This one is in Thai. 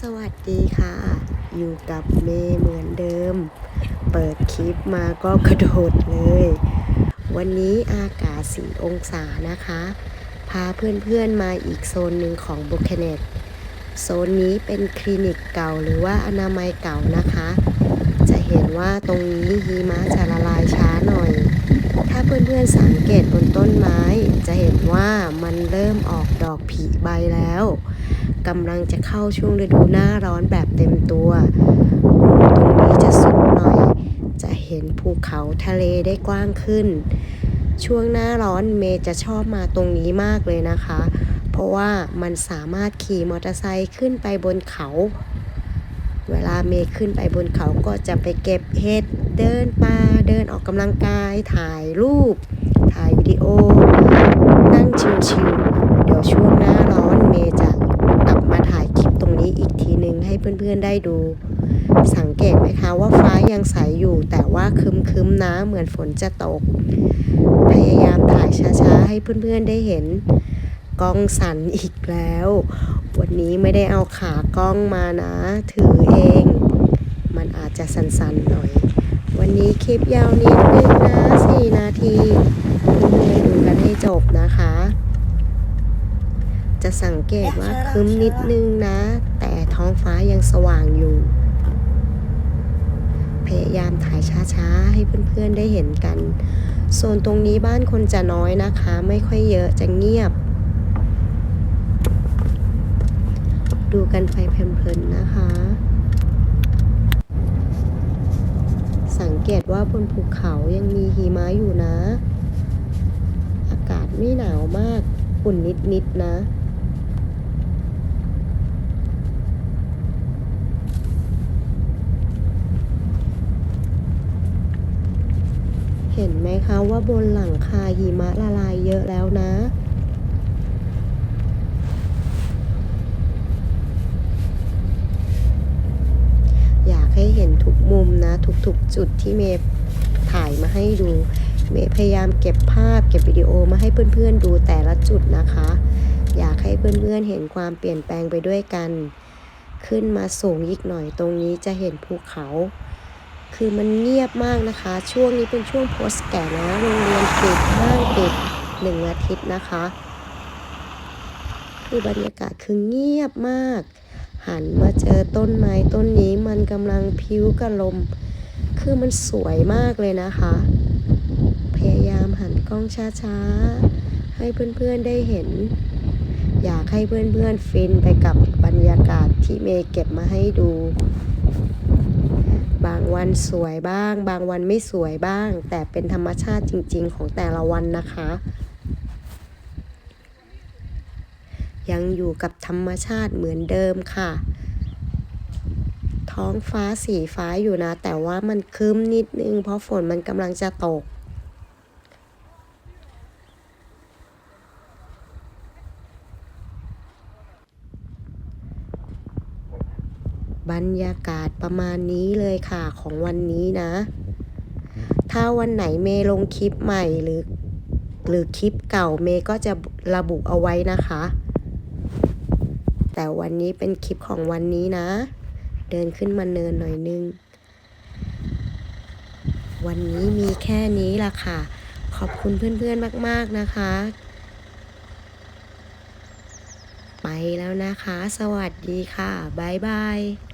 สวัสดีค่ะ อยู่กับเมย์เหมือนเดิม เปิดคลิปมาก็กระโดดเลย วันนี้อากาศสีองศานะคะ พาเพื่อนๆมาอีกโซนหนึ่งของบุคเนตโซนนี้เป็นคลินิกเก่าหรือว่าอนามัยเก่านะคะ จะเห็นว่าตรงนี้หิมะจะละลายช้าหน่อย ถ้าเพื่อนๆสังเกตบนต้นไม้ จะเห็นว่ามันเริ่มออกดอกผลิใบแล้ว กำลังจะเข้าช่วงฤดูหน้าร้อนแบบเต็มตัวตรงนี้จะสูงหน่อย จะเห็นภูเขาทะเลได้กว้างขึ้น ช่วงหน้าร้อนเมย์จะชอบมาตรงนี้มากเลยนะคะ เพราะว่ามันสามารถขี่มอเตอร์ไซค์ขึ้นไปบนเขา เวลาเมย์ขึ้นไปบนเขาก็จะไปเก็บเห็ดเดินป่าเดินออกกำลังกายถ่ายรูป ถ่ายวิดีโอ นั่งชิลๆเดี๋ยวช่วงหน้า ให้เพื่อนๆได้ดู สังเกตไหมคะว่าฟ้ายังใสอยู่ แต่ว่าคึมๆนะเหมือนฝนจะตก พยายามถ่ายช้าๆ ให้เพื่อนๆได้เห็นกล้องสั่นอีกแล้ว วันนี้ไม่ได้เอาขากล้องมานะ ถือเอง มันอาจจะสั่นๆหน่อย วันนี้คลิปยาวนิดนึงนะ 4 นาทีเพื่อนๆดูกันให้จบนะคะจะ สังเกตว่าครึ้มนิดนึงนะ แต่ท้องฟ้ายังสว่างอยู่ พยายามถ่ายช้าๆ ให้เพื่อนๆได้เห็นกัน โซนตรงนี้บ้านคนจะน้อยนะคะ ไม่ค่อยเยอะจะเงียบ ดูกันไปเพลินๆนะคะ สังเกตว่าบนภูเขายังมีหิมะอยู่นะ อากาศไม่หนาวมากอุ่นนิดๆนะ ห็นไหมคะว่าบนหลังคาหิมะละลายเยอะแล้วนะ อยากให้เห็นทุกมุมนะ ทุกๆจุดที่เมย์ถ่ายมาให้ดู เมย์พยายามเก็บภาพเก็บวิดีโอมาให้เพื่อนๆดูแต่ละจุดนะคะ อยากให้เพื่อนๆเห็นความเปลี่ยนแปลงไปด้วยกัน ขึ้นมาสูงอีกหน่อยตรงนี้จะเห็นภูเขา คือมันเงียบมากนะคะ ช่วงนี้เป็นช่วงโพสแก่นะโรงเรียนปิดห้างปิดหนึ่งอาทิตย์นะคะ คือบรรยากาศคือเงียบมาก หันมาเจอต้นไม้ต้นนี้มันกำลังพิ้วกับลม คือมันสวยมากเลยนะคะ พยายามหันกล้องช้าๆ ให้เพื่อนๆได้เห็น อยากให้เพื่อนๆฟินไปกับบรรยากาศที่เมย์เก็บมาให้ดู วันสวยบ้าง บางวันไม่สวยบ้าง แต่เป็นธรรมชาติจริง ๆ ของแต่ละวันนะคะ ยังอยู่กับธรรมชาติเหมือนเดิมค่ะ ท้องฟ้าสีฟ้าอยู่นะ แต่ว่ามันคืมนิดนึง เพราะฝนมันกำลังจะตก บรรยากาศประมาณนี้เลยค่ะของวันนี้นะ ถ้าวันไหนเมย์ลงคลิปใหม่หรือ หรือคลิปเก่าเมย์ก็จะระบุเอาไว้นะคะ แต่วันนี้เป็นคลิปของวันนี้นะ เดินขึ้นมาเนินหน่อยนึง วันนี้มีแค่นี้ล่ะค่ะ ขอบคุณเพื่อนๆมากๆนะคะ ไปแล้วนะคะ สวัสดีค่ะ บ๊ายบาย